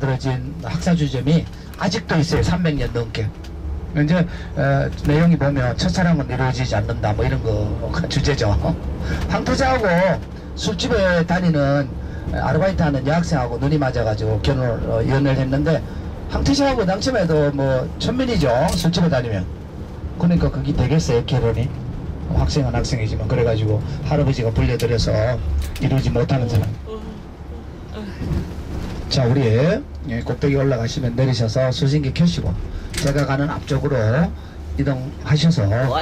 만들어진 학사주점이 아직도 있어요. 300년 넘게. 이제 어, 내용이 보면 첫사랑은 이루어지지 않는다 뭐 이런 거가 주제죠. 황토자하고 술집에 다니는 아르바이트 하는 여학생하고 눈이 맞아가지고 결혼을 어, 연애를 했는데 황토자하고 당첨해도 뭐 천민이죠. 술집에 다니면. 그러니까 그게 되겠어요 결혼이. 학생은 학생이지만 그래가지고 할아버지가 불려들여서 이루지 못하는 사람. 자 우리 예, 꼭대기 올라가시면 내리셔서 수신기 켜시고 제가 가는 앞쪽으로 이동하셔서 어,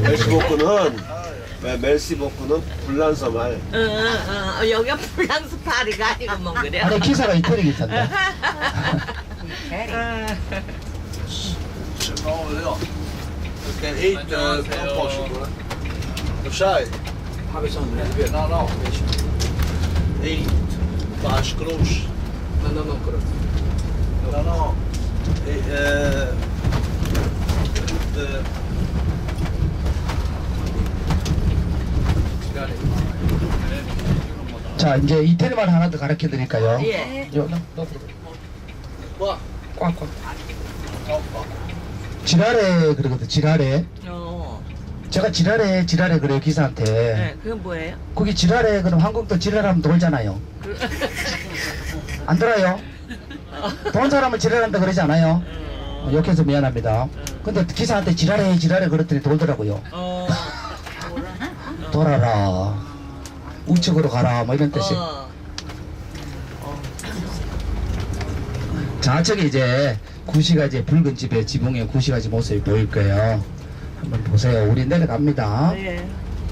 멜시 복구는 네, 멜시 복구는 불란서 말. 응, 응, 응. 여기가 프랑스 파리가 아니고 뭔 그래? 아니 기사가 이태리 기사인데 C'est bon, là. Du kan hit uh, komposten. Opzij. Non, non. Hit. Paas kroes. Non. Eh, eh, de- 자 이제 이태리 말 하나 더 가르쳐 드릴까요? 예. 요, 너, 너, Qua. 꽉꽉 지랄해 그러거든 지랄해 어. 제가 지랄해 지랄해 그래요 기사한테 네, 그건 뭐예요? 거기 지랄해 그럼 한국도 지랄하면 돌잖아요 그, 안 들어요? 돈 사람을 지랄한다 그러지 않아요? 어, 욕해서 미안합니다 근데 기사한테 지랄해 지랄해 그랬더니 돌더라고요 어. 돌아라 우측으로 가라 뭐 이런 뜻이 어. 좌측에 이제 구시가지 붉은 집의 지붕의 구시가지 모습이 보일 거예요 한번 보세요 우리 내려갑니다 예.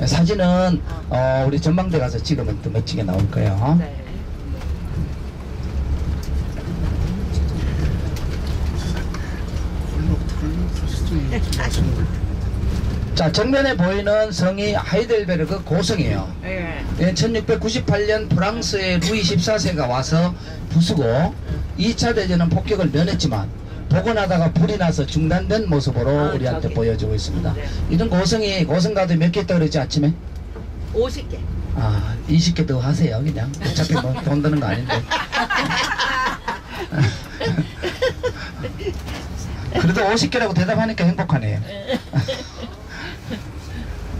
사진은 어, 우리 전망대 가서 찍으면 또 멋지게 나올 거예요 네. 자 정면에 보이는 성이 하이델베르그 고성이에요 예. 예, 1698년 프랑스의 루이 14세가 와서 부수고 2차 대전은 폭격을 면했지만 복원하다가 불이 나서 중단된 모습으로 아, 우리한테 저기. 보여주고 있습니다. 네. 이런 고성이 고성가도 몇 개 있다 그랬지 아침에? 50개. 아 20개 더 하세요 그냥 어차피 뭐 돈 드는 거 아닌데 그래도 50개라고 대답하니까 행복하네요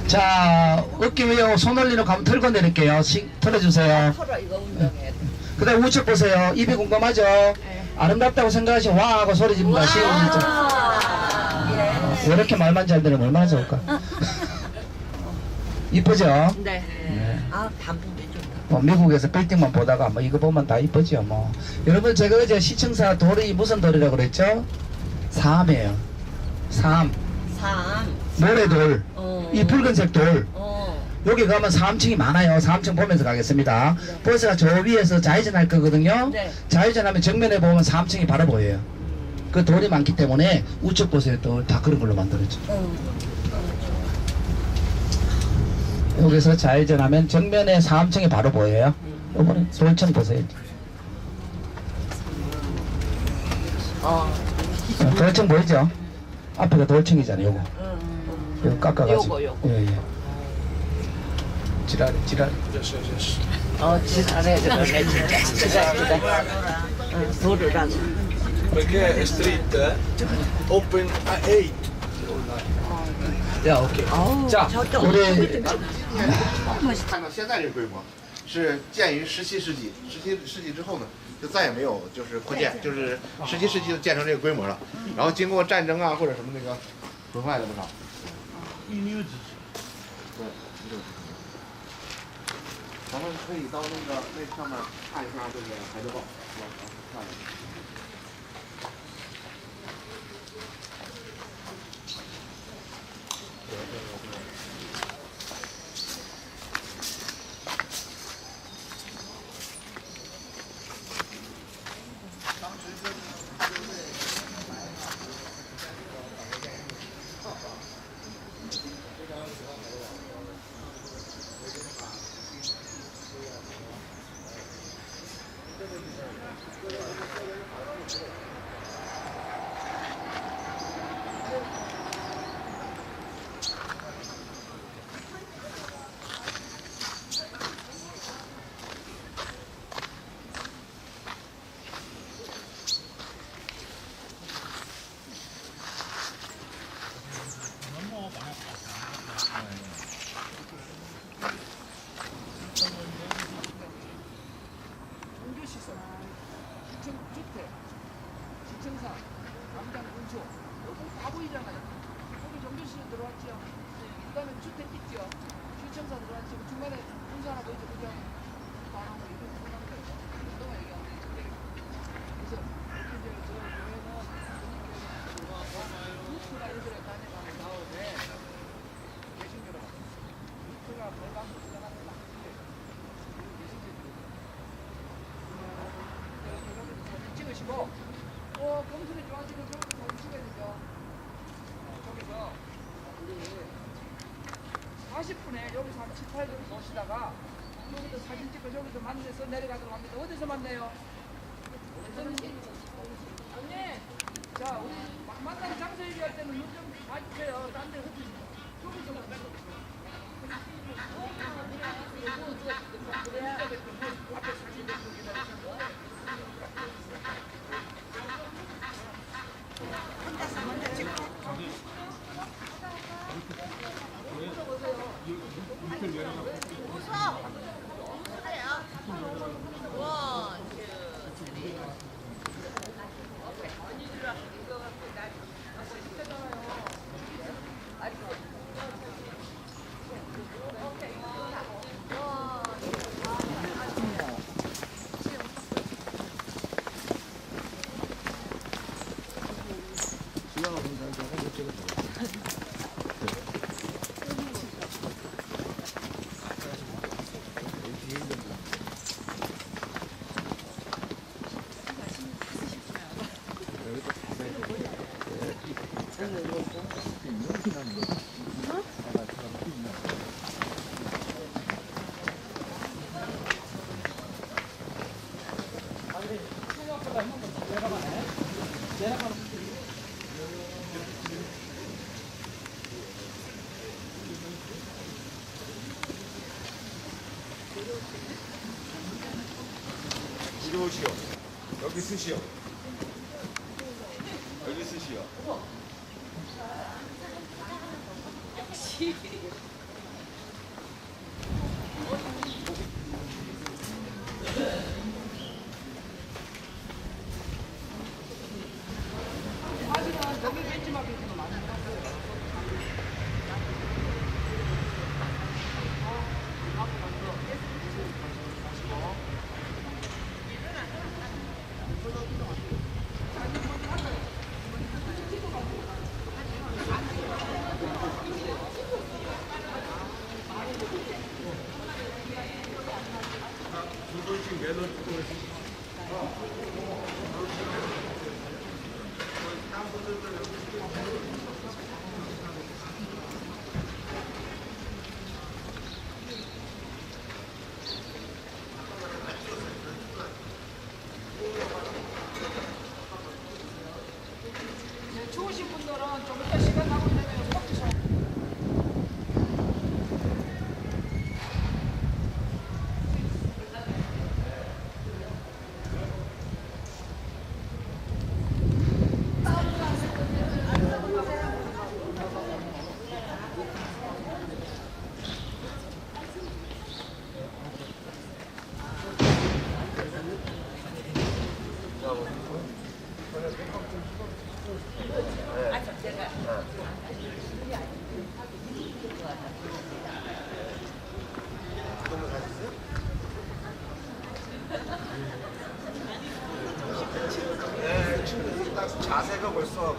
자 어깨 위에 손 올리는 가면 털고 내릴게요. 시, 털어주세요. 털어 이거 운동해야 돼. 그 다음 우측 보세요. 입이 궁금하죠? 아름답다고 생각하시면 와 하고 소리 지릅니다 시원하죠. 아, 왜 이렇게 말만 잘 들으면 얼마나 좋을까? 이쁘죠? 네. 네. 아, 단풍도 좋다. 뭐 미국에서 빌딩만 보다가 뭐 이거 보면 다 이쁘죠 뭐. 여러분 제가 어제 시청사 돌이 무슨 돌이라고 그랬죠? 삼이에요. 삼 삼. 모래돌 어. 이 붉은색 돌 어. 여기 가면 3층이 많아요 3층 보면서 가겠습니다 버스가 저 위에서 좌회전 할 거거든요 네. 좌회전하면 정면에 보면 3층이 바로 보여요 그 돌이 많기 때문에 우측 보세요 또다 그런 걸로 만들었죠 어. 여기서 좌회전하면 정면에 3층이 바로 보여요 요번에 돌층 보세요 어. 어, 돌층 보이죠? 앞에가 돌층이잖아요 요거 음. 이거 깎아가지고 요거, 요거. 예, 예. 지랄 지랄 Yes, yes, yes. 어, 지랄해. 그러네, 진짜. 지랄, 지랄. 어, 돌을 하고. Perché è stretta, open a 8. 야 오케이 어우, 자, 저도 우리 看到现在这个规模，是建于十七世纪，十七世纪之后呢， 就再也没有就是扩建，就是十七世纪就建成这个规模了。然后经过战争啊或者什么那个毁坏了不少。对，咱们可以到那个那上面看一下这个海德堡，是吧？看一下。18도로 쏘시다가 여기도 사진 찍고 저기서 만나서 내려가도록 합니다. 어디서 만나요? 언니, 자 우리 만나는 장소 얘기할 때는 요점 다 주세요. 딴데 흩지. 여기서 만나요. 올라가면 이거 못 찍어줘. 쓰시오. 여기 쓰시오. 역시. 자세가 벌써